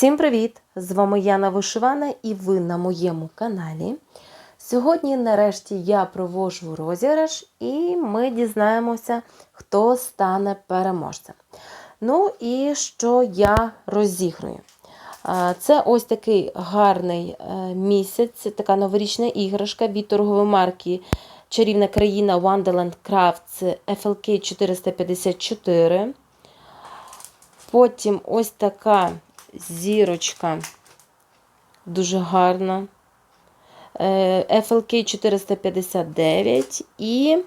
Всім привіт! З вами Яна Вишивана і ви на моєму каналі. Сьогодні, нарешті, я провожу розіграш і ми дізнаємося, хто стане переможцем. Ну і що я розіграю. Це ось такий гарний е, місяць, така новорічна іграшка від торгової марки Чарівна країна Wonderland Crafts FLK 454. Потім ось така зірочка, дуже гарна. Е, FLK 459 і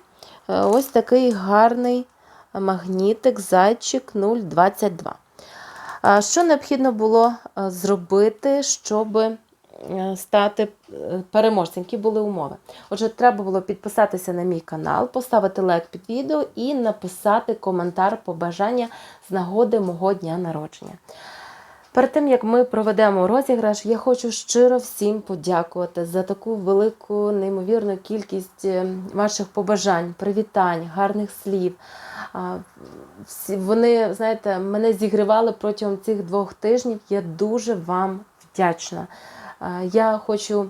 е, ось такий гарний магнітик зайчик 022. Що необхідно було е, зробити, щоб стати переможцем? Які були умови? Отже, треба було підписатися на мій канал, поставити лайк під відео і написати коментар побажання з нагоди мого дня народження. Перед тим як ми проведемо розіграш, я хочу щиро всім подякувати за таку велику, неймовірну кількість е, ваших побажань, привітань, гарних слів. Вони, знаєте, мене зігрівали протягом цих двох тижнів. Я дуже вам вдячна. Я хочу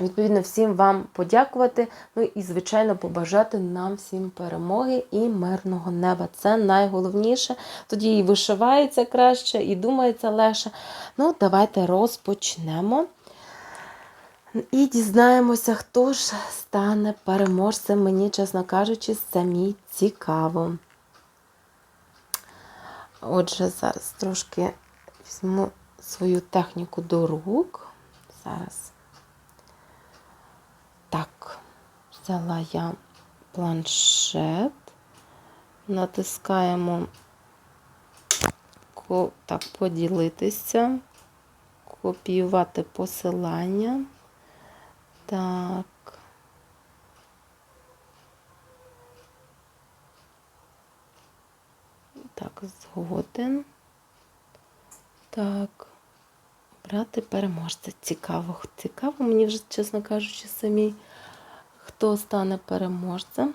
відповідно всім вам подякувати. Ну і, звичайно, побажати нам всім перемоги і мирного неба. Це найголовніше. Тоді і вишивається краще, і думається легше. Ну, давайте розпочнемо. І дізнаємося, хто ж стане переможцем. Мені, чесно кажучи, самі цікаво. Отже, зараз трошки візьму свою техніку до рук. Зараз. Так, взяла я планшет, натискаємо так, поділитися, копіювати посилання. Так. Так, згоден. Так. Брати переможця. Цікаво. Цікаво, мені вже, чесно кажучи, самі, хто стане переможцем.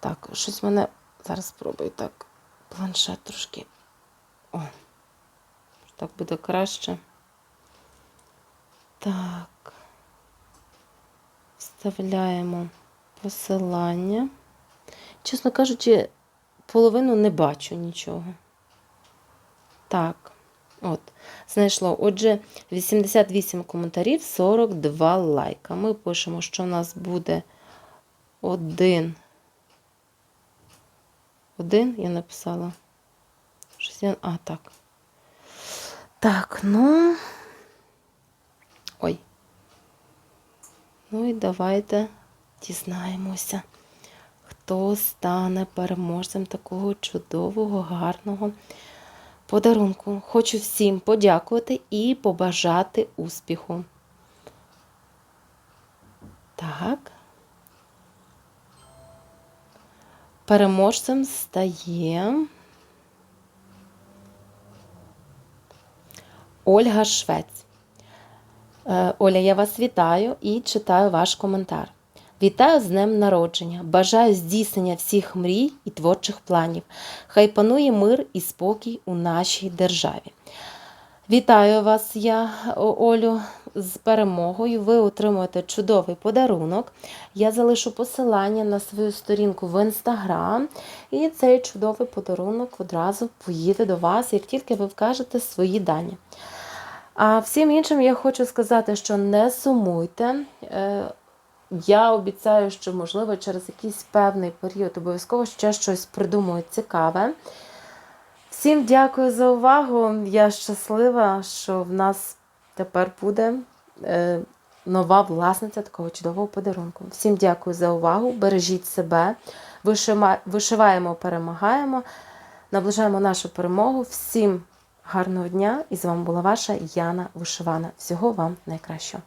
Так, щось мене. Зараз спробую так. Планшет трошки. О, так буде краще. Так. Вставляємо посилання. Чесно кажучи, половину не бачу нічого. Так. От, знайшло. Отже, 88 коментарів, 42 лайка. Ми пишемо, що в нас буде один. Один, я написала. Щось я... А, так. Так, ну. Ой. Ну і давайте дізнаємося, хто стане переможцем такого чудового, гарного подарунку. Хочу всім подякувати і побажати успіху. Так. Переможцем стає Ольга Швець. Е, Оля, я вас вітаю і читаю ваш коментар. Вітаю з днем народження. Бажаю здійснення всіх мрій і творчих планів. Хай панує мир і спокій у нашій державі. Вітаю вас, я, Олю, з перемогою. Ви отримуєте чудовий подарунок. Я залишу посилання на свою сторінку в інстаграм, і цей чудовий подарунок одразу поїде до вас, як тільки ви вкажете свої дані. А всім іншим я хочу сказати, що не сумуйте. Я обіцяю, що, можливо, через якийсь певний період обов'язково ще щось придумаю цікаве. Всім дякую за увагу. Я щаслива, що в нас тепер буде е, нова власниця такого чудового подарунку. Всім дякую за увагу. Бережіть себе, вишиваємо, перемагаємо, наближаємо нашу перемогу. Всім гарного дня! І з вами була ваша Яна Вишивана. Всього вам найкращого.